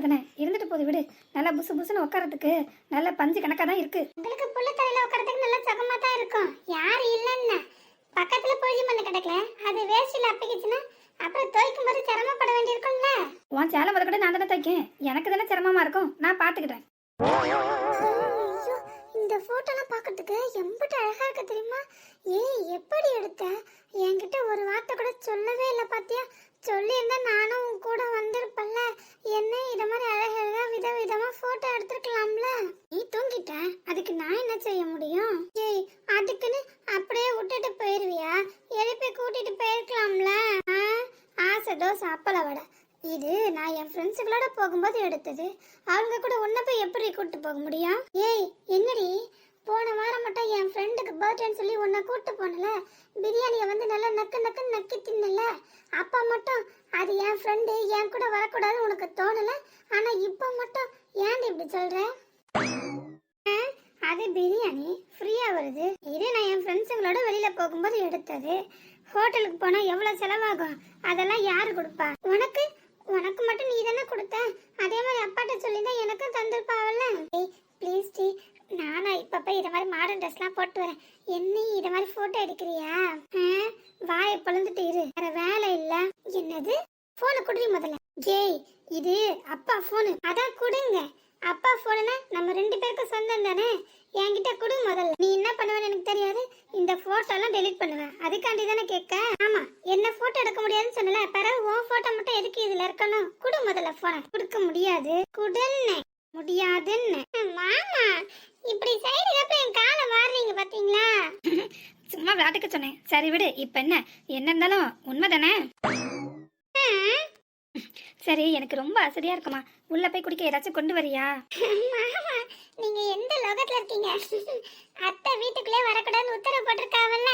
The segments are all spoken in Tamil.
சுடிதார் தானே? இருந்துட்டு போகுது விடு. நல்லா புசு புசுன்னு உட்காரத்துக்கு நல்ல பஞ்சு கணக்காக தான் இருக்கு. உங்களுக்கு புள்ள தலையில உட்காரத்துக்கு நல்லா சுகமா தான் இருக்கும். யாரு இல்லைன்னா. பக்கத்துல பொழுது மண்ணு கிடக்கல. அது வேஸ்டில் அப்பிக்கிச்சுன்னா அப்புறம் துவைக்கும் போது சிரமப்பட வேண்டியிருக்கும்ல. உன் சேலை முத கூட நான் தானே தைக்கேன் எனக்கு தானே சிரமமா இருக்கும். நான் பார்த்துக்கிட்டேன் இந்த போட்டோலாம் பார்க்கறதுக்கு எம்பிட்டு அழகா இருக்கு தெரியுமா? ஏய் எப்படி எடுத்த? என்கிட்ட ஒரு வார்த்தை கூட சொல்லவே இல்லை பாத்தியா? சொல்லியிருந்தா நானும் உன் கூட வந்திருப்பல்ல என்ன இத மாதிரி அழகழகா வித விதமா போட்டோ எடுத்திருக்கலாம்ல? நீ தூங்கிட்ட? அதுக்கு நான் என்ன செய்ய முடியும்? ஏய் அதுக்குன்னு அப்படியே விட்டுட்டு போயிருவியா? எழுப்பி கூட்டிட்டு போயிருக்கலாம்ல? ஆசை தோசை அப்பள வடை. இது நான் என் ஃப்ரெண்ட்ஸுகளோட போகும்போது எடுத்தது. அவங்க கூட உன்னை போய் எப்படி கூப்பிட்டு போக முடியும்? ஏய் என்னடி? போன வாரம் மட்டும் என் ஃப்ரெண்டுக்கு பர்த்டேன்னு சொல்லி உன்னை கூட்டு போனல பிரியாணியை வந்து நல்லா நக்கு நக்கு நக்கி தின்னல அப்போ மட்டும் அது என் ஃப்ரெண்டு என் கூட வரக்கூடாதுன்னு உனக்கு தோணல. ஆனா இப்போ மட்டும் ஏன் இப்படி சொல்ற? அது பிரியாணி. ஃப்ரீயா வருது. இது நான் என் ஃப்ரெண்ட்ஸுங்களோட வெளியில போகும்போது எடுத்தது. ஹோட்டலுக்கு போனா எவ்வளவு செலவாகும்? அதெல்லாம் யாரு கொடுப்பா? உனக்கு? உனக்கு மட்டும் நீ தானே கொடுத்த. அதே மாதிரி அப்பாட்ட சொல்லி தான் எனக்கும் தந்திருப்பாவல்ல. ப்ளீஸ் டி நானா இப்ப போய் மாதிரி மாடர்ன் ட்ரெஸ்லாம் போட்டு வரேன். என்ன இது மாதிரி போட்டோ எடுக்கிறியா? வாயை பொழந்துட்டு இரு. வேற வேலை இல்ல. என்னது? போனை குடுறி முதல்ல. ஜெய் இது அப்பா போனு அதான் கொடுங்க. அப்பா போனுனா நம்ம ரெண்டு பேருக்கும் சொந்தம் தானே? என்கிட்ட கொடு முதல்ல. நீ என்ன பண்ணுவேன்னு எனக்கு தெரியாது. இந்த போட்டோ எல்லாம் பண்ணுவேன். அதுக்காண்டி தானே கேட்க? ஆமா. என்ன போட்டோ எடுக்க முடியாதுன்னு சொன்னல. பிறகு உன் போட்டோ மட்டும் எதுக்கு இதுல இருக்கணும்? குடு முதல்ல போன கொடுக்க முடியாது. குடுன்னு. முடியாதுன்னு. மாமா இப்படி சைடு கப்ப என் காலை வாடுறீங்க பாத்தீங்களா? சும்மா விளையாட்டுக்கு சொன்னேன். சரி விடு இப்போ என்ன? என்ன இருந்தாலும் உண்மைதானே? சரி எனக்கு ரொம்ப அசதியா இருக்குமா. உள்ள போய் குடிக்க ஏதாச்சும் கொண்டு வரியா? மாமா நீங்க எந்த லோகத்துல இருக்கீங்க? அத்தை வீட்டுக்குள்ளே வரக்கூடாதுன்னு உத்தரவு போட்டிருக்காவல்ல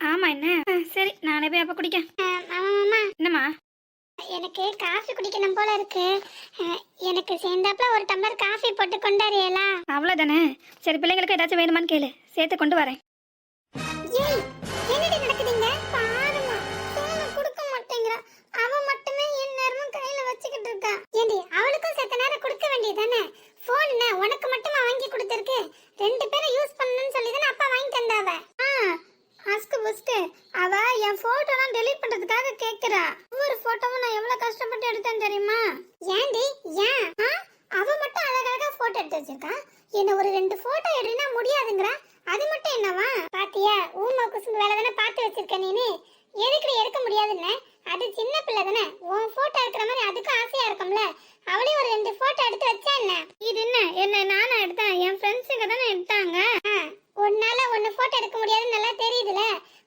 ஆமா என்ன? சரி நானே போய் அப்ப குடிக்க மாமா. என்னம்மா? எனக்கு காஃபி குடிக்கணும் போல இருக்கு. எனக்கு சேர்ந்தாப்புல ஒரு டம்ளர் காஃபி போட்டு கொண்டாரியலா அவ்வளோதானே சரி பிள்ளைங்களுக்கு ஏதாச்சும் வேணுமான்னு கேளு. சேர்த்து கொண்டு வரேன். அதுக்கும் அவளே ஒரு ரெண்டு போட்டோ எடுத்து வச்சா என்ன? இது என்ன? என்ன நானா எடுத்தேன் என் ஃப்ரெண்ட்ஸுங்க தானே எடுத்தாங்க? உன்னால ஒன்னு போட்டோ எடுக்க முடியாதுன்னு நல்லா தெரியுதுல.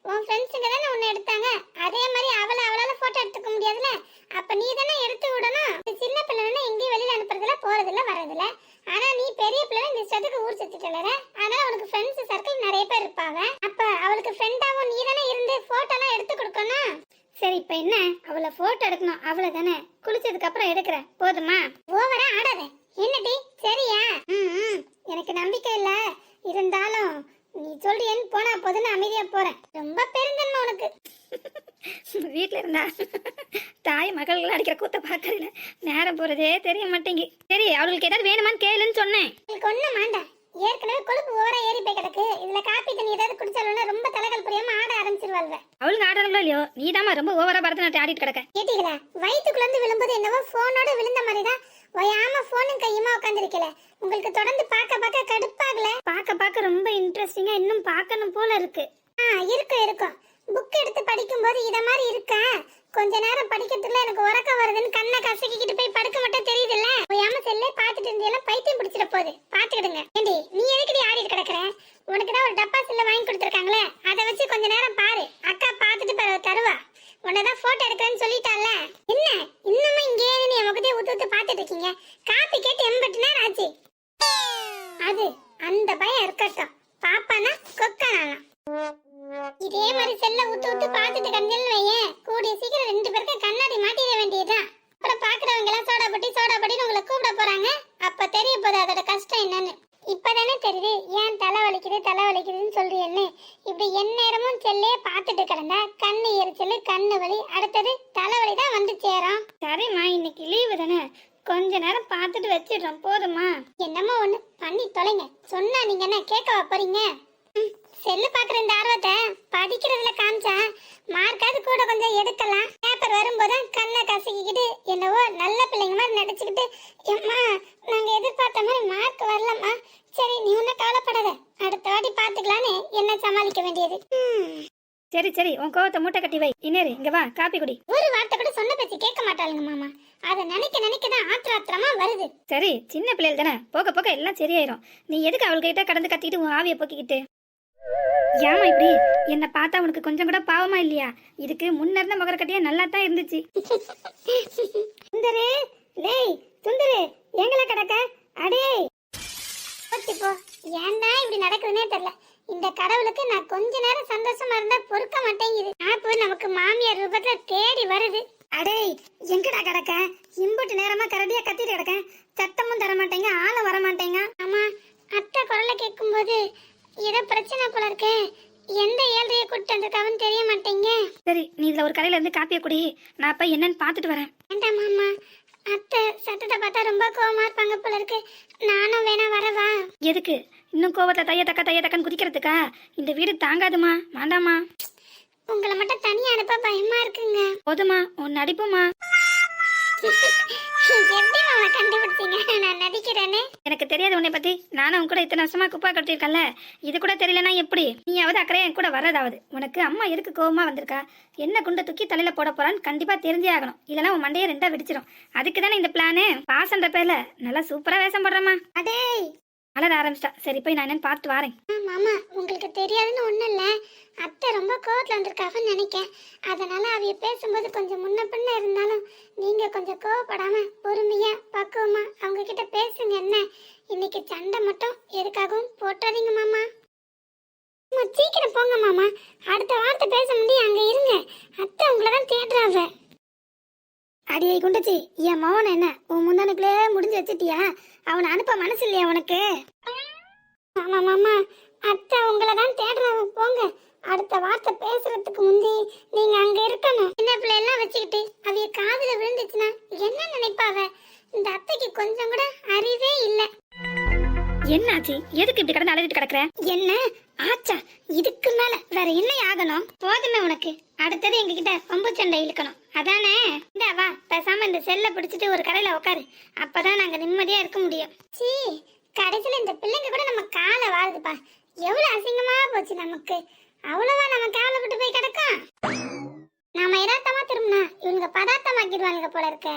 உன் ஃப்ரெண்ட்ஸுங்க தானே உன்னை எடுத்தாங்க. அதே மாதிரி அவளை அவளால போட்டோ எடுத்துக்க முடியாதுல. அப்ப நீ தானே எடுத்து விடணும். சின்ன பிள்ளைன்னா எங்கேயும் வெளியில அனுப்புறதுல போறதில்ல வரதில்ல ஆனா நீ பெரிய பிள்ளை இந்த இஷ்டத்துக்கு ஊர் சுத்திட்டு அதனால உனக்கு ஃப்ரெண்ட்ஸ் சர்க்கிள் நிறைய பேர் இருப்பாங்க. அப்ப அவளுக்கு ஃப்ரெண்டாவும் நீ தானே இருந்து போட்டோலாம் எடுத்து கொடுக்கணும். சரி இப்போ என்ன? அவளை போட்டோ எடுக்கணும். அவ்வளவுதானே குளிச்சதுக்கு அப்புறம் எடுக்கிறேன். போதுமா? ஓவரா ஆடாத. என்னடி? சரியா? எனக்கு நம்பிக்கை இல்ல. இருந்தாலும் நீ சொல்றியன்னு போனா போதுன்னு அமைதியா போறேன். ரொம்ப பெருந்தன்மை உனக்கு. வீட்ல இருந்தா தாய் மகள்கள் அடிக்கிற கூத்த பாக்கறதுல நேரம் போறதே தெரிய மாட்டேங்கி சரி அவளுக்கு ஏதாவது வேணுமான்னு கேளுன்னு சொன்னேன். ஒண்ணும் வேண்டாம். ஏற்கனவே கொழுப்பு ஓவரா ஏறி போய் கிடக்கு. இதுல காப்பி தண்ணி ஏதாவது குடிச்சாலும் ரொம்ப தலைகள் புரியாம ஆட ஆரம்பிச்சிருவாள்வ. அவளுக்கு ஆடுறாங்களோ இல்லையோ? நீதாம்மா ரொம்ப ஓவரா பரதநாட்டியம் ஆடிட்டு கிடக்க. கேட்டீங்களா? வயிற்றுக்குள்ள இருந்து விழும்போது என்னவோ போனோட விழுந்த மாதிரி தான் ஒயாம போனும் கையுமா உட்காந்துருக்கல உங்களுக்கு தொடர்ந்து பார்க்க பார்க்க கடுப்பாகல. பார்க்க பார்க்க ரொம்ப இன்ட்ரெஸ்டிங்கா இன்னும் பார்க்கணும் போல இருக்கு. ஆ இருக்கும் இருக்கும். புக் எடுத்து படிக்கும்போது இத மாதிரி இருக்கா? கொஞ்ச நேரம் படிக்கிறதுக்குள்ள எனக்கு உறக்கம் வருதுன்னு கண்ணை கசக்கிக்கிட்டு போய் படுக்க மட்டும் தெரியுதுல்ல ஒயாம செல்லே பார்த்துட்டு இருந்தீங்கன்னா பைத்தியம் பிடிச்சிட போகுது பாத்துக்கிடுங்க ஏண்டி நீ எதுக்குடி ஆடிட்டு கிடக்குற உனக்கு தான் ஒரு டப்பா செல்ல வாங்கி கொடுத்துருக்காங்களே அதை வச்சு கொஞ்ச நேரம் பாரு அக்கா பார்த்துட்டு பிறகு தருவா உன்னதான் போட்டோ எடுக்கிறேன்னு சொல்லிட்டால என்ன இன்னமும் இங்கே நீ என் முகத்தையே ஊத்து ஊத்து பார்த்துட்டு இருக்கீங்க காப்பி கேட்டு எண்பட்டு நேரம் ஆச்சு அது அந்த பயம் இருக்கட்டும் பாப்பானா கொக்கனானா இதே மாதிரி செல்ல ஊத்து ஊத்து பார்த்துட்டு கண்டேன்னு வையேன் கூடிய சீக்கிரம் ரெண்டு பேருக்கும் கண்ணாடி மாட்டிட வேண்டியதுதான் அப்புறம் பாக்குறவங்க எல்லாம் சோடா பட்டி சோடா பட்டின்னு உங்களை கூப்பிட போறாங்க அப்ப தெரிய போகுது அதோட கஷ்டம் என்னன்னு தெரியுது ஏன் தலை வலிக்குது தலை வலிக்குதுன்னு சொல்றீன்னு இப்படி எந்நேரமும் செல்லே பார்த்துட்டு கிடந்தா கண்ணு எரிச்சல் கண்ணு வலி அடுத்தது தலைவலி தான் வந்து சேரும். சரிம்மா இன்னைக்கு லீவு தானே? கொஞ்ச நேரம் பார்த்துட்டு வச்சிடுறோம் போதுமா என்னமோ ஒண்ணு பண்ணி தொலைங்க. சொன்னா நீங்க என்ன கேட்கவா போறீங்க? ம், செல்லு பாக்குற இந்த ஆர்வத்தை படிக்கிறதுல காமிச்சா மார்க்காவது கூட கொஞ்சம் எடுக்கலாம் பேப்பர் வரும்போது கண்ணை கசக்கிக்கிட்டு என்னவோ நல்ல பிள்ளைங்க மாதிரி நடிச்சுக்கிட்டு எம்மா நாங்க எதிர்பார்த்த மாதிரி மார்க் வரலம்மா. சரி நீ ஒன்னும் கவலைப்படாத. அடுத்த வாட்டி பாத்துக்கலான்னு என்ன சமாளிக்க வேண்டியது? சரி சரி உன் கோவத்தை மூட்டை கட்டி வை. இன்னேரு இங்க வா காப்பி குடி. ஒரு வார்த்தை கூட சொன்ன பேச்சு கேட்க மாட்டாளுங்க மாமா. அதை நினைக்க நினைக்க தான் ஆத்திர ஆத்திரமா வருது. சரி சின்ன பிள்ளைகள் தானே. போக போக எல்லாம் சரியாயிரும். நீ எதுக்கு அவள்கிட்ட கடந்து கத்திட்டு உன் ஆவியை போக்கிக்கிட்டு? ஏமா இப்படி? என்ன பார்த்தா உனக்கு கொஞ்சம் கூட பாவமா இல்லையா? இதுக்கு முன்ன இருந்த முகரக்கட்டியே நல்லா தான் இருந்துச்சு. சுந்தரு டேய் சுந்தரு எங்களை கிடக்க? அடே. போச்சு போ. ஏன்டா இப்படி நடக்குதுன்னே தெரியல. இந்த கடவுளுக்கு நான் கொஞ்ச நேரம் சந்தோஷமா இருந்தா பொறுக்க மாட்டேங்குது. ஆப்பு நமக்கு மாமியார் ரூபத்துல தேடி வருது. அடே எங்கடா கிடக்க? இம்புட்டு நேரமா கரடியா கத்திட்டு கிடக்க. சத்தமும் தர மாட்டேங்க ஆளும் வர மாட்டேங்க ஆமா அத்தை குரலை கேட்கும்போது ஏதோ பிரச்சனை போல இருக்கு. எந்த ஏழ்றைய கூட்டு வந்திருக்காவன்னு தெரிய மாட்டேங்க. சரி நீ இதுல ஒரு கடையில இருந்து காப்பியை குடி. நான் போய் என்னன்னு பார்த்துட்டு வரேன். வேண்டாம் மாமா. அத்தை சத்தத்தை பார்த்தா ரொம்ப கோவமா இருப்பாங்க போல இருக்கு. நானும் வேணா வரவா? எதுக்கு? இன்னும் கோவத்தை தைய தக்க தைய தக்கன்னு குதிக்கிறதுக்கா? இந்த வீடு தாங்காதுமா வேண்டாமா? உங்களை மட்டும் தனியா அனுப்ப பயமா இருக்குங்க. போதுமா உன் நடிப்புமா? எப்படி மாமா கண்டுபிடிச்சீங்க. நான் நடிக்கிறேன்னு. எனக்கு தெரியாது உன்னை பத்தி. நானும் உன் கூட இத்தனை வருஷமா குப்பா கட்டியிருக்கேன்ல. இது கூட தெரியலனா எப்படி? நீயாவது அக்கறையா என் கூட வர்றதாவது. உனக்கு அம்மா எதுக்கு கோவமா வந்திருக்கா? என்ன குண்டை தூக்கி தலையில போட போறான்னு கண்டிப்பா தெரிஞ்சே ஆகணும். இல்லைன்னா உன் மண்டையை ரெண்டா வெடிச்சிடும் அதுக்கு தானே இந்த பிளானு பாசன்ற பேர்ல. நல்லா சூப்பரா வேஷம் போடுறமா அடே அலற ஆரம்பிச்சிட்டா. சரி போய் நான் என்னன்னு பார்த்து வரேன். மாமா உங்களுக்கு தெரியாதுன்னு ஒன்றும் இல்லை. அத்தை ரொம்ப கோவத்தில் வந்திருக்காங்கன்னு நினைக்கேன். அதனால அவைய பேசும்போது கொஞ்சம் முன்ன பின்ன இருந்தாலும் நீங்க கொஞ்சம் கோவப்படாம பொறுமையா பக்குவமா அவங்க கிட்ட பேசுங்க என்ன. இன்னைக்கு சண்டை மட்டும் எதுக்காகவும் போட்டுறாதீங்க மாமா. சீக்கிரம் போங்க மாமா. அடுத்த வார்த்தை பேச முடியும் அங்க இருங்க. அத்தை உங்களை தான் தேடுறாங்க. அடியை குண்டச்சி என் மவன் என்ன? உன் முந்தானுக்குள்ளே முடிஞ்சு வச்சிட்டியா? அவனை அனுப்ப மனசு இல்லையா உனக்கு? ஆமா மாமா அத்தை உங்களை தான் தேடுறாங்க. போங்க. அடுத்த வார்த்தை பேசுறதுக்கு முந்தி நீங்க அங்க இருக்கணும். சின்ன பிள்ளை எல்லாம் வச்சுக்கிட்டு அவைய காதுல விழுந்துச்சுன்னா என்ன நினைப்பாவ இந்த அத்தைக்கு கொஞ்சம் கூட அறிவே இல்ல. என்னாச்சு எதுக்கு இப்படி கடந்து அழுதுட்டு கிடக்குற? என்ன? ஆச்சா. இதுக்கு மேல வேற என்ன ஆகணும்? போதுமே உனக்கு. அடுத்தது எங்ககிட்ட பம்பு சண்டை இழுக்கணும். அதானே? இந்த வா. பேசாம இந்த செல்ல பிடிச்சிட்டு ஒரு கடையில உட்காரு அப்பதான் நாங்க நிம்மதியா இருக்க முடியும். சீ கடைசியில இந்த பிள்ளைங்க கூட நம்ம காலை வாழுதுப்பா எவ்வளவு அசிங்கமா போச்சு நமக்கு. அவ்வளவா நம்ம கேவலப்பட்டு போய் கிடக்கும். நாம எதார்த்தமா திரும்பினா இவங்க பதார்த்தமாக்கிடுவானுங்க போல இருக்க.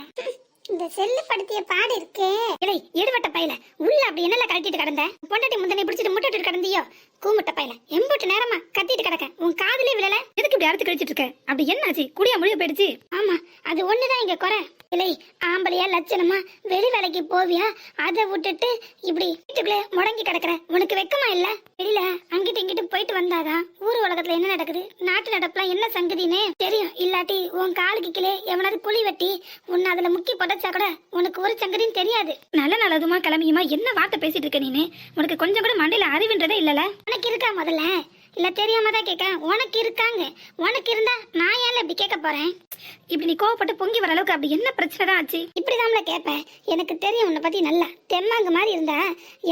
இந்த செல்லு படுத்திய பாடு இருக்கே. இலை எடுவட்ட பையில உள்ள அப்படி என்னல கழட்டிட்டு கிடந்த? பொண்டாட்டி முந்தனை பிடிச்சிட்டு முட்டிட்டு கிடந்தியோ? கூமுட்ட பையில எம்பட்டு நேரமா கத்திட்டு கிடக்க. உன் காதுலயே விழல. எதுக்கு இப்படி அறுத்து கழிச்சிட்டு இருக்க? அப்படி என்னாச்சு? குடியா முழுக போயிடுச்சு. ஆமா அது ஒண்ணுதான் இங்க குறை. இல்லை ஆம்பளையா லட்சணமா வெளி வேலைக்கு போவியா? அதை விட்டுட்டு இப்படி வீட்டுக்குள்ளே முடங்கி கிடக்குற. உனக்கு வெக்கமா இல்ல? வெளியில அங்கிட்டு இங்கிட்டு போயிட்டு வந்தாதான் ஊர் உலகத்துல என்ன நடக்குது? நாட்டு நடப்புலாம் என்ன சங்கதின்னு தெரியும். இல்லாட்டி உன் காலுக்கு கீழே எவனாவது குழி வெட்டி உன்னை அதுல முக்கி புதைச்சா கூட உனக்கு ஒரு சங்கதியும் தெரியாது. நல்ல நல்லதுமா கிளம்பியுமா? என்ன வார்த்தை பேசிட்டு இருக்க நீனு? உனக்கு கொஞ்சம் கூட மண்டையில அறிவுன்றதே இல்லல? உனக்கு இருக்கா முதல்ல? இல்ல தெரியாம தான் கேட்க உனக்கு இருக்காங்க. உனக்கு இருந்தா நான் ஏன்ல இப்படி கேட்க போறேன்? இப்படி நீ கோவப்பட்டு பொங்கி வர அளவுக்கு அப்படி என்ன பிரச்சனை தான் ஆச்சு? இப்படிதான்ல கேட்பேன். எனக்கு தெரியும் உன்னை பத்தி நல்லா. தெம்மாங்க மாதிரி இருந்தா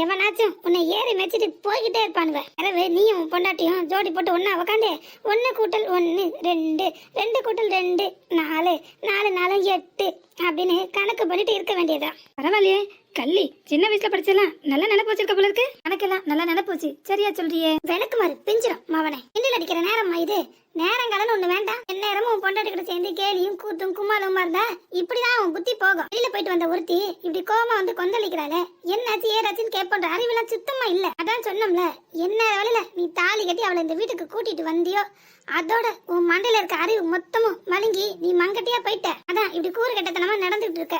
எவனாச்சும் உன்னை ஏறி மேய்ச்சிட்டு போய்கிட்டே இருப்பானுவ. எனவே நீயும் உன் பொண்டாட்டியும் ஜோடி போட்டு ஒன்னா உக்காந்து ஒன்னு கூட்டல் ஒன்னு ரெண்டு ரெண்டு கூட்டல் ரெண்டு நாலு நாலு நாலு எட்டு அப்படின்னு கணக்கு பண்ணிட்டு இருக்க வேண்டியதா பரவாயில்லையே. கள்ளி சின்ன வயசுல படிச்சலாம் நல்ல நினைப்பு வச்சிருக்க போல இருக்கு. எனக்கெல்லாம் நல்லா நினைப்பு வச்சு சரியா சொல்றியே? விளக்கு மாதிரி பிஞ்சிடும் மவனை. கிண்டில் அடிக்கிற நேரமா இது. நேரங்காலன்னு ஒண்ணு வேண்டாம். என் நேரமும் உன் பொண்டாட்டி கூட சேர்ந்து கேலியும் கூத்தும் கும்மாளமா இருந்தா இப்படிதான் உன் புத்தி போகும். வெளியில போயிட்டு வந்த ஒருத்தி இப்படி கோமா வந்து கொந்தளிக்கிறாளே என்னாச்சு ஏதாச்சுன்னு கேட்போன்ற அறிவெல்லாம் சுத்தமா இல்ல. அதான் சொன்னோம்ல என்ன வேலையில நீ தாலி கட்டி அவளை இந்த வீட்டுக்கு கூட்டிட்டு வந்தியோ? அதோட உன் மண்டையில இருக்க அறிவு மொத்தமும் மலுங்கி நீ மங்கட்டியா போயிட்ட. அதான் இப்படி கூறு கட்டத்தனமா நடந்துட்டு இருக்க.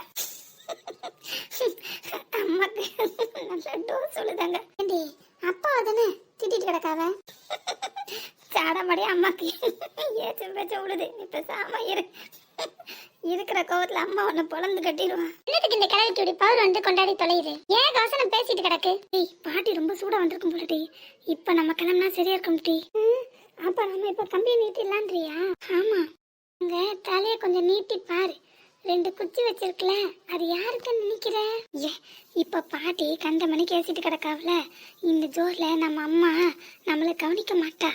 அம்மாக்கு நல்ல டோஸ் சொல்லுதாங்க. ஏண்டி அப்பா தானே திட்டிட்டு கிடக்காவ? சாடமாடி அம்மாக்கு? ஏச்சும் பேச்சும் விழுது நீ பேசாம இரு. இருக்கிற கோவத்துல அம்மா உன்னை பொழந்து கட்டிடுவான் என்னத்துக்கு இந்த கிழவிக்கு இப்படி பவர் வந்து கொண்டாடி தொலையுது? ஏன் கவசனம் பேசிட்டு கிடக்கு? டேய் பாட்டி ரொம்ப சூடா வந்திருக்கும் போல டி இப்ப நம்ம கிளம்புனா சரியா இருக்கும் டி அப்ப நம்ம இப்ப கம்பி நீட்டிடலான்றியா? ஆமா. அங்க தலைய கொஞ்சம் நீட்டி பாரு. ரெண்டு குச்சி வச்சிருக்கல அது யாருக்குன்னு நினைக்கிற? ஏ இப்ப பாட்டி கண்ட மணிக்கு ஏசிட்டு கிடக்காவல இந்த ஜோர்ல நம்ம அம்மா நம்மளை கவனிக்க மாட்டா.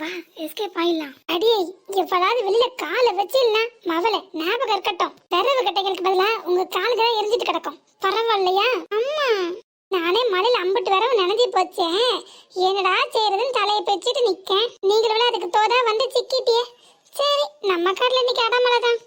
வா எஸ்கேப் ஆயிடலாம். அடியே எப்படாவது வெளியில காலை வச்சிடலாம் மவளை ஞாபகம் இருக்கட்டும். தரவு கட்டைகளுக்கு பதிலா உங்க காலுக்கு எரிஞ்சிட்டு கிடக்கும். பரவாயில்லையா? அம்மா நானே மலையில அம்பிட்டு வரவு நினைஞ்சி போச்சேன் என்னடா செய்யறதுன்னு தலையை பெச்சிட்டு நிக்கேன். நீங்களும் அதுக்கு தோதா வந்து சிக்கிட்டியே. சரி நம்ம காட்டுல இன்னைக்கு அடமலை தான்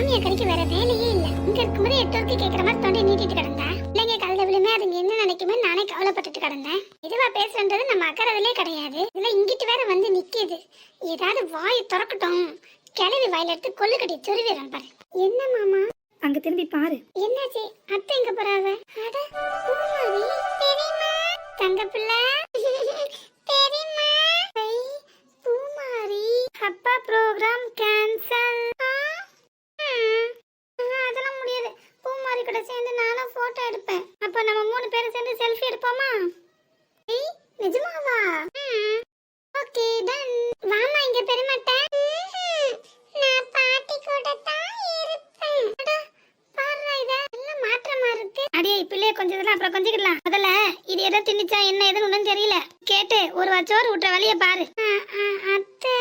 மாமியா கறிக்கு வேற வேலையே இல்ல. இங்க இருக்கும்போது எட்டு வரைக்கும் கேக்குற மாதிரி தொண்டை நீட்டிட்டு கிடந்தேன் பிள்ளைங்க கலந்த விழுமே அதுங்க என்ன நினைக்குமே நானே கவலைப்பட்டுட்டு கிடந்தேன். இதுவா பேசுன்றது நம்ம அக்கறதுலே கிடையாது. இதுல இங்கிட்டு வேற வந்து நிக்குது. ஏதாவது வாய் திறக்கட்டும். கிளவி வாயில எடுத்து கொள்ளு கட்டி சொருவிடுறேன் பாரு. என்ன மாமா? அங்க திரும்பி பாரு. என்னாச்சு? அத்தை எங்க போறாவ? அட தங்க பிள்ளை. பெரியம்மா ஐ, பூமாரி அப்பா ப்ரோக்ராம் கேன்சல் அதெல்லாம் முடியாது பூமாரி கூட சேர்ந்து நானும் போட்டோ எடுப்பேன் அப்ப நம்ம மூணு பேரும் சேர்ந்து செல்ஃபி எடுப்போமா ஏய் நிஜமாவா ஓகே டன் வாமா இங்க பெருமாட்ட நான் பாட்டி கூட தான் இருப்பேன் அட, பாருடா இத நல்ல மாற்றமா இருக்கு அடியே பிள்ளைய கொஞ்சம் இதெல்லாம் அப்புறம் கொஞ்சிக்கலாம் முதல்ல இது எதை திணிச்சா என்ன எதுன்னு ஒண்ணும் தெரியல கேட்டு ஒரு வச்சோர் விட்டுற வழிய பாரு அத்தை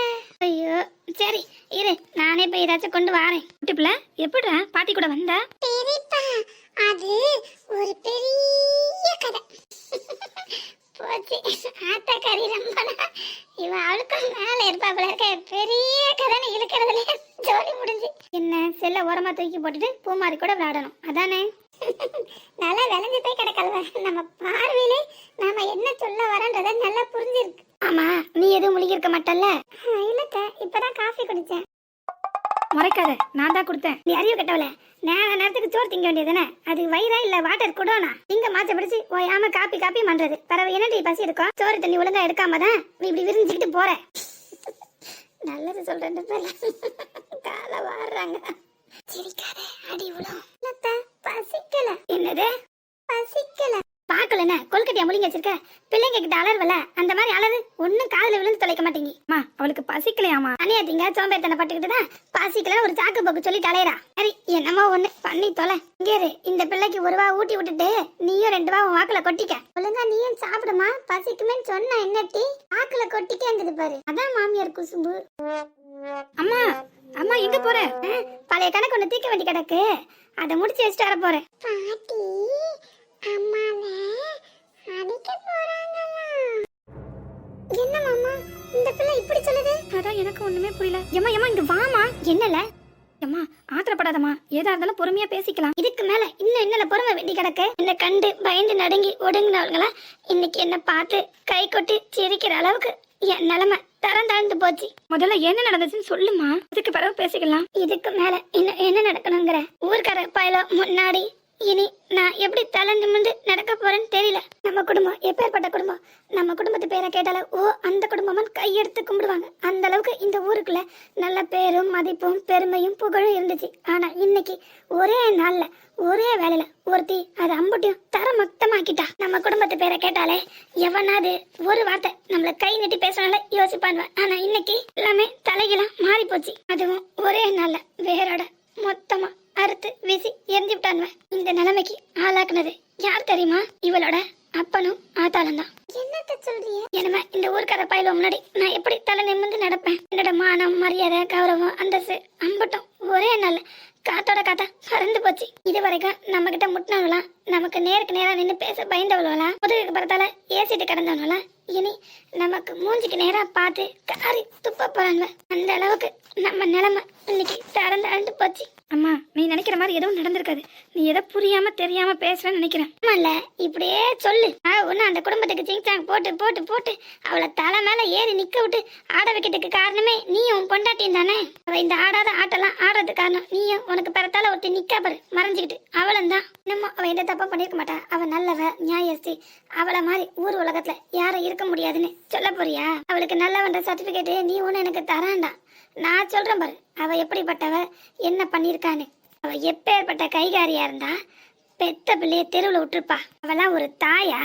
ஐயோ சரி இரு நானே போய் ஏதாச்சும் கொண்டு வரேன் குட்டி பிள்ளை எப்படிடா பாட்டி கூட வந்த பெரியப்பா அது ஒரு பெரிய கதை. போச்சு. ஆத்தாக்காரி ரொம்ப நா- இவ அவளுக்கும் மேல இருப்பா போல இருக்க. பெரிய கதைன்னு இழுக்கிறதுல ஜோலி முடிஞ்சு. என்ன செல்ல ஓரமா தூக்கி போட்டுட்டு பூமாரி கூட விளையாடணும். அதானே? நல்லா விளைஞ்சு போய் கிடக்கல்வ நம்ம பார்வையிலே நாம என்ன சொல்ல வரன்றத நல்லா புரிஞ்சிருக்கு. ஆமா நீ எதுவும் முழுகிருக்க மாட்டல்ல? இல்லத்த இப்பதான் காஃபி குடிச்சேன். முறைக்காத நான் தான் கொடுத்தேன். நீ அறிவு கட்டவல நேர நேரத்துக்கு சோறு திங்க வேண்டியதுதானே? அது வயிறா இல்ல வாட்டர் கூடனா? இங்க மாச்ச பிடிச்சு ஓயாம காப்பி காப்பி பண்றது. பரவ என்னடி பசி இருக்கும் சோறு தண்ணி ஒழுங்கா எடுக்காம தான் நீ இப்படி விரிஞ்சுக்கிட்டு போற. நல்லது சொல்றேன் கால வாடுறாங்க. சிரிக்காத அடி உலம் பசிக்கல. என்னது? பசிக்கல. பாக்கலண்ணே கொல்கட்டியா முழுங்கி வச்சிருக்க. பிள்ளைங்க கிட்ட அலர்வல அந்த மாதிரி அலறு ஒண்ணும் காதுல விழுந்து தொலைக்க மாட்டீங்க. அம்மா அவளுக்கு பசிக்கலையாமா தனியா திங்க சோம்பேத்தனை பட்டுக்கிட்டு தான் பசிக்கல ஒரு சாக்கு போக்கு சொல்லி தலையறா சரி என்னமோ ஒண்ணு. பண்ணி தொலை. இங்கே இரு, இந்த பிள்ளைக்கு ஒரு வா ஊட்டி விட்டுட்டு நீயும் ரெண்டு உன் வாக்குல கொட்டிக்க. ஒழுங்கா நீயும் சாப்பிடுமா. பசிக்குமேன்னு சொன்ன என்னட்டி ஆக்குல கொட்டிக்கேங்குது பாரு. அதான் மாமியார் குசும்பு. அம்மா அம்மா எங்க போற? பழைய கணக்கு ஒண்ணு தீக்க வேண்டி கிடக்கு. அதை முடிச்சு வச்சுட்டு வர போறேன். பாட்டி என்ன மாமா இந்த பிள்ளை இப்படி சொல்லுது? அதான் எனக்கு ஒண்ணுமே புரியல. ஏமா ஏமா இங்க வாமா என்னல? ஏம்மா ஆத்திரப்படாதம்மா. ஏதா இருந்தாலும் பொறுமையா பேசிக்கலாம். இதுக்கு மேல இன்னும் என்னல பொறுமை வேண்டி கிடக்கு? என்ன கண்டு பயந்து நடுங்கி ஒடுங்கினவங்களா இன்னைக்கு என்ன பார்த்து கை கொட்டி சிரிக்கிற அளவுக்கு என் நிலைமை தரம் தாழ்ந்து போச்சு. முதல்ல என்ன நடந்துச்சுன்னு சொல்லுமா இதுக்கு பிறகு பேசிக்கலாம். இதுக்கு மேல என்ன என்ன நடக்கணுங்கிற? ஊர்க்கார பாயில முன்னாடி இனி நான் எப்படி தலை நிமிர்ந்து நடக்க போறேன்னு தெரியல. நம்ம குடும்பம் எப்பேற்பட்ட குடும்பம்? நம்ம குடும்பத்து பேரை கேட்டால ஓ அந்த குடும்பம்னு கையெடுத்து கும்பிடுவாங்க. அந்த அளவுக்கு இந்த ஊருக்குள்ள நல்ல பேரும் மதிப்பும் பெருமையும் புகழும் இருந்துச்சு. ஆனா இன்னைக்கு ஒரே நாள்ல ஒரே வேலையில ஒருத்தி அதை அம்புட்டியும் தரமொத்தமாக்கிட்டா நம்ம குடும்பத்து பேரை கேட்டாலே எவனாவது ஒரு வார்த்தை நம்மள கை நீட்டி பேசணும்ல யோசிப்பான்வன் ஆனா இன்னைக்கு எல்லாமே தலையெல்லாம் மாறி போச்சு அதுவும் ஒரே நாள்ல வேரோட மொத்தமா. அறுத்து வீசி எரிஞ்சு விட்டான்வன் இந்த நிலைமைக்கு ஆளாக்குனது யார் தெரியுமா? இவளோட அப்பனும் ஆத்தாளும் தான். என்னத்த சொல்றிய என்னமே இந்த ஊர்க்கார பயில முன்னாடி நான் எப்படி தலை நிமிர்ந்து நடப்பேன்? என்னோட மானம் மரியாதை கௌரவம் அந்தஸ்து அம்பட்டும் ஒரே நாள் காத்தோட காத்தா பறந்து போச்சு. இது வரைக்கும் நம்ம கிட்ட முட்டினவங்களாம் நமக்கு நேருக்கு நேரா நின்று பேச பயந்தவங்களாம் முதுகுக்கு பக்கத்தால ஏசிட்டு கிடந்தவங்களாம் இனி நமக்கு மூஞ்சிக்கு நேரா பார்த்து காரி துப்ப போறாங்க அந்த அளவுக்கு நம்ம நிலைமை இன்னைக்கு தரந்தாண்டு போச்சு. அம்மா நீ நினைக்கிற மாதிரி எதுவும் நடந்திருக்காது. நீ எதை புரியாம தெரியாம பேசுறேன்னு நினைக்கிறேன். ஆமால இப்படியே சொல்லு. ஒண்ணு அந்த குடும்பத்துக்கு சிங்சாங் போட்டு போட்டு போட்டு அவளை தலை மேல ஏறி நிக்க விட்டு ஆட வைக்கிறதுக்கு காரணமே நீயும் உன் பொண்டாட்டியும் தானே? அவ இந்த ஆடாத ஆட்டெல்லாம் ஆடுறதுக்கு காரணம் நீயும் உனக்கு பிறத்தால ஒருத்தி நிக்கா பாரு மறைஞ்சுக்கிட்டு. அவளும் தான். என்னமோ அவ எந்த தப்பாக பண்ணிருக்க மாட்டா. அவள் நல்லவ நியாயஸ்தி. அவளை மாதிரி ஊர் உலகத்தில் யாரும் இருக்க முடியாதுன்னு சொல்ல போறியா? அவளுக்கு நல்லவன்ற சர்டிஃபிகேட்டு நீ ஒன்று எனக்கு தரான்டா நான் சொல்கிறேன் பாரு அவள் எப்படிப்பட்டவ என்ன பண்ணியிருக்கான்னு அவள் எப்பேற்பட்ட கைகாரியா இருந்தா பெத்த பிள்ளைய தெருவில் விட்டுருப்பா. அவெல்லாம் ஒரு தாயா?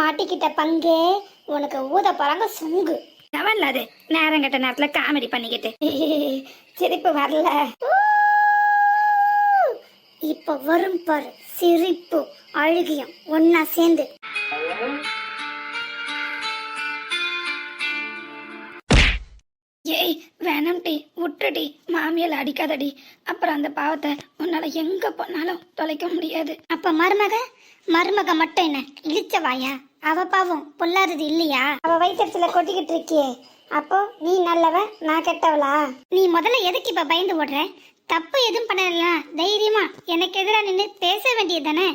மாட்டிக்கிட்ட பங்கே உனக்கு ஊத போறாங்க சுங்கு. அது நேரம் கெட்ட நேரத்துல காமெடி பண்ணிக்கிட்டு. சிரிப்பு வரல. இப்ப வரும் பாரு. சிரிப்பு அழுகியம் ஒன்னா சேர்ந்து. ஏய் வேணாம்டி விட்டுடி மாமியால் அடிக்காதடி அப்புறம் அந்த பாவத்தை உன்னால எங்க போனாலும் தொலைக்க முடியாது. அப்ப மருமக? மருமக மட்டும் என்ன? இழிச்ச வாயா? அவ பாவம் பொல்லாதது இல்லையா? அவ வயிற்றுல கொட்டிக்கிட்டு இருக்கியே அப்போ நீ நல்லவ நான் கெட்டவளா? நீ முதல்ல எதுக்கு இப்ப பயந்து ஓடுற? தப்பு எதுவும் பண்ணல தைரியமா எனக்கு எதிராக நின்று பேச வேண்டியது தானே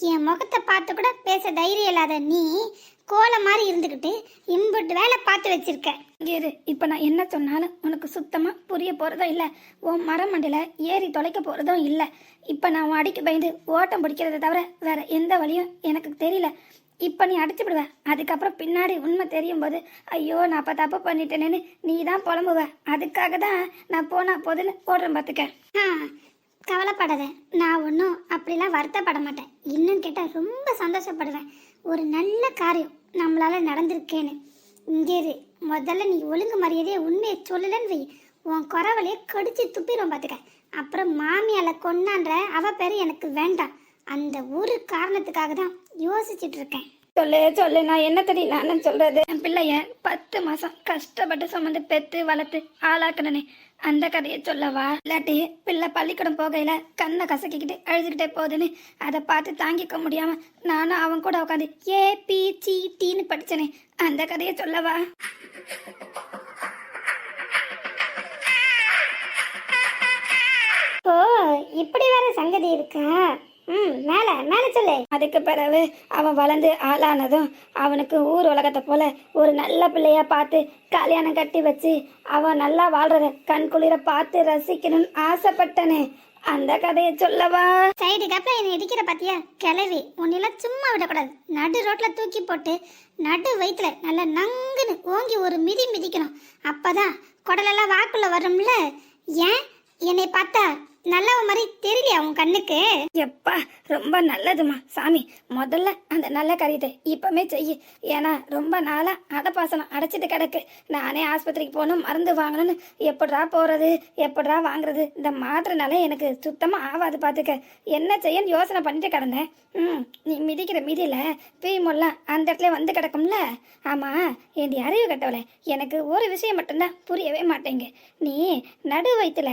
என் முகத்தை பார்த்து கூட பேச தைரியம் இல்லாத நீ கோலை மாதிரி இருந்துக்கிட்டு இம்புட்டு வேலை பார்த்து வச்சிருக்க. இரு. இப்போ நான் என்ன சொன்னாலும் உனக்கு சுத்தமாக புரிய போகிறதும் இல்லை. உன் மரம் ஏறி தொலைக்க போகிறதும் இல்லை. இப்போ நான் உன் அடிக்க பயந்து ஓட்டம் பிடிக்கிறத தவிர வேற எந்த வழியும் எனக்கு தெரியல. இப்போ நீ அடிச்சு விடுவ அதுக்கப்புறம் பின்னாடி உண்மை தெரியும் போது ஐயோ நான் அப்போ தப்பு பண்ணிட்டேனேன்னு நீ தான் புலம்புவ. அதுக்காக தான் நான் போனா போதுன்னு ஓடுறேன் பார்த்துக்க கவலைப்படாத. நான் ஒன்றும் அப்படிலாம் வருத்தப்பட மாட்டேன். இன்னும் கேட்டால் ரொம்ப சந்தோஷப்படுவேன். ஒரு நல்ல காரியம் நம்மளால் நடந்திருக்கேன்னு. இங்கே இரு. முதல்ல நீ ஒழுங்கு மரியாதையை உண்மையை சொல்லலன்னு வை. உன் குறவலையே கடிச்சு துப்பிடும் பார்த்துக்க அப்புறம் மாமியால கொண்டான்ற அவ பேர் எனக்கு வேண்டாம். அந்த ஒரு காரணத்துக்காக தான் யோசிச்சுட்டு இருக்கேன் சொல்லு சொல்லு நான் என்ன தெரியும் நானும் சொல்றது? என் பிள்ளைய பத்து மாசம் கஷ்டப்பட்டு சுமந்து பெத்து வளர்த்து ஆளாக்கணனே அந்த கதையை சொல்லவா? இல்லாட்டி பிள்ளை பள்ளிக்கூடம் போகையில கண்ணை கசக்கிக்கிட்டு அழுதுகிட்டே போகுதுன்னு அதை பார்த்து தாங்கிக்க முடியாம நானும் அவன் கூட உட்காந்து ஏ பி சி டீன்னு படிச்சனே. அந்த கதையை சொல்லவா? ஓ இப்படி வேற சங்கதி இருக்கா? ம் மேலே மேலே சொல்லு. அதுக்கு பிறகு அவன் வளர்ந்து ஆளானதும் அவனுக்கு ஊர் உலகத்தை போல ஒரு நல்ல பிள்ளையா பார்த்து கல்யாணம் கட்டி வச்சு அவன் நல்லா வாழ்றத கண் குளிர பார்த்து ரசிக்கணும்னு ஆசைப்பட்டனே. அந்த கதையை சொல்லவா? சைடு கப்ப என்னை இடிக்கிற பாத்தியா? கிளவி உன்னெல்லாம் சும்மா விடக்கூடாது. நடு ரோட்ல தூக்கி போட்டு நடு வயிற்றுல நல்லா நங்குன்னு ஓங்கி ஒரு மிதி மிதிக்கணும். அப்பதான் குடலெல்லாம் வாக்குள்ள வரும்ல? ஏன்? என்னை பார்த்தா நல்லவ மாதிரி தெரியலையா உன் கண்ணுக்கு? எப்பா ரொம்ப நல்லதுமா சாமி. முதல்ல அந்த நல்ல காரியத்தை இப்பமே செய்யு. ஏன்னா ரொம்ப நாளா அடப்பாசனம் அடைச்சிட்டு கிடக்கு. நானே ஆஸ்பத்திரிக்கு போகணும் மருந்து வாங்கணும்னு எப்படா போறது எப்படா வாங்குறது? இந்த மாத்திரனால எனக்கு சுத்தமா ஆகாது பார்த்துக்க என்ன செய்யன்னு யோசனை பண்ணிட்டு கிடந்தேன். ம் நீ மிதிக்கிற மிதியில பீமொல்லாம் அந்த இடத்துல வந்து கிடக்கும்ல? ஆமா என் அறிவு கட்டவளே எனக்கு ஒரு விஷயம் மட்டும்தான் புரியவே மாட்டேங்க நீ நடு வயிற்றுல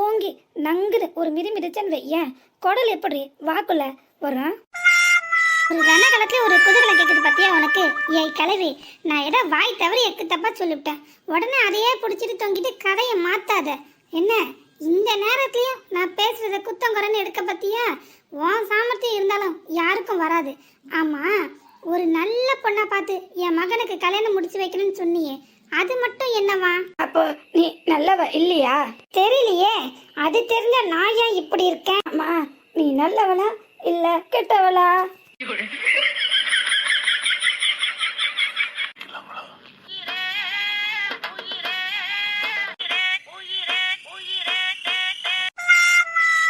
ஓங்கி நங்க நங்குது ஒரு மிதி மிதிச்சேன்னு ஏன் குடல் எப்படி? வாக்குள்ள. வரும் ஒரு ரணகலத்துல ஒரு குதிரை கேக்குது பார்த்தியா உனக்கு? ஏய் கலவி நான் ஏதோ வாய் தவறி எக்கு தப்பா சொல்லிவிட்டேன். உடனே அதையே பிடிச்சிட்டு தொங்கிட்டு கதையை மாத்தாத. என்ன? இந்த நேரத்துலயும் நான் பேசுறத குத்தம் குறைன்னு எடுக்க பத்தியா? உன் சாமர்த்தியம் இருந்தாலும் யாருக்கும் வராது. ஆமா ஒரு நல்ல பொண்ணா பார்த்து என் மகனுக்கு கல்யாணம் முடிச்சு வைக்கணும்னு சொன்னியே. அது மட்டும் என்னவா? அப்போ நீ நல்லவ இல்லையா? தெரியலையே. அது தெரிஞ்ச நான் ஏன் இப்படி இருக்கேன்? அம்மா நீ நல்லவளா இல்ல கெட்டவளா?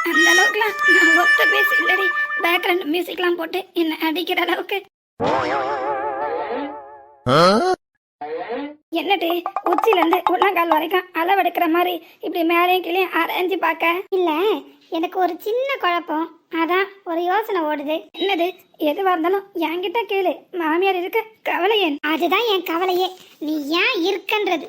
அந்த அளவுக்குலாம் நான் ஒத்த பேசி இல்லடி பேக்ரவுண்ட் மியூசிக்லாம் போட்டு என்ன அடிக்கிற அளவுக்கு. என்னடி உச்சில இருந்து உள்ளங்கால் வரைக்கும் அளவெடுக்கிற மாதிரி இப்படி மேலேயும் கீழே அரைஞ்சு பார்க்க? இல்ல எனக்கு ஒரு சின்ன குழப்பம். அதான் ஒரு யோசனை ஓடுது. என்னது எதுவா இருந்தாலும் என்கிட்ட கேளு. மாமியார் இருக்க கவலை ஏன்? அதுதான் என் கவலையே. நீ ஏன் இருக்கன்றது?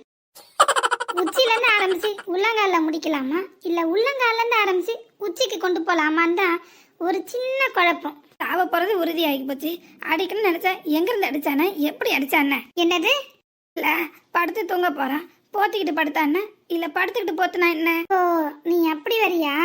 உச்சில இருந்து ஆரம்பிச்சு உள்ளங்கால்ல முடிக்கலாமா? இல்ல உள்ளங்கால்ல இருந்து ஆரம்பிச்சு உச்சிக்கு கொண்டு போலாமான்னு தான் ஒரு சின்ன குழப்பம். சாவ போறது உறுதியாகி போச்சு. அடிக்கணும்னு நினைச்சா எங்க இருந்து அடிச்சானே? எப்படி அடிச்சானே? என்னது? இல்ல படுத்து தூங்க போறான். போத்திக்கிட்டு என்ன? இல்ல படுத்துக்கிட்டு போத்துனா என்ன? ஓ நீ அப்படி வரியா?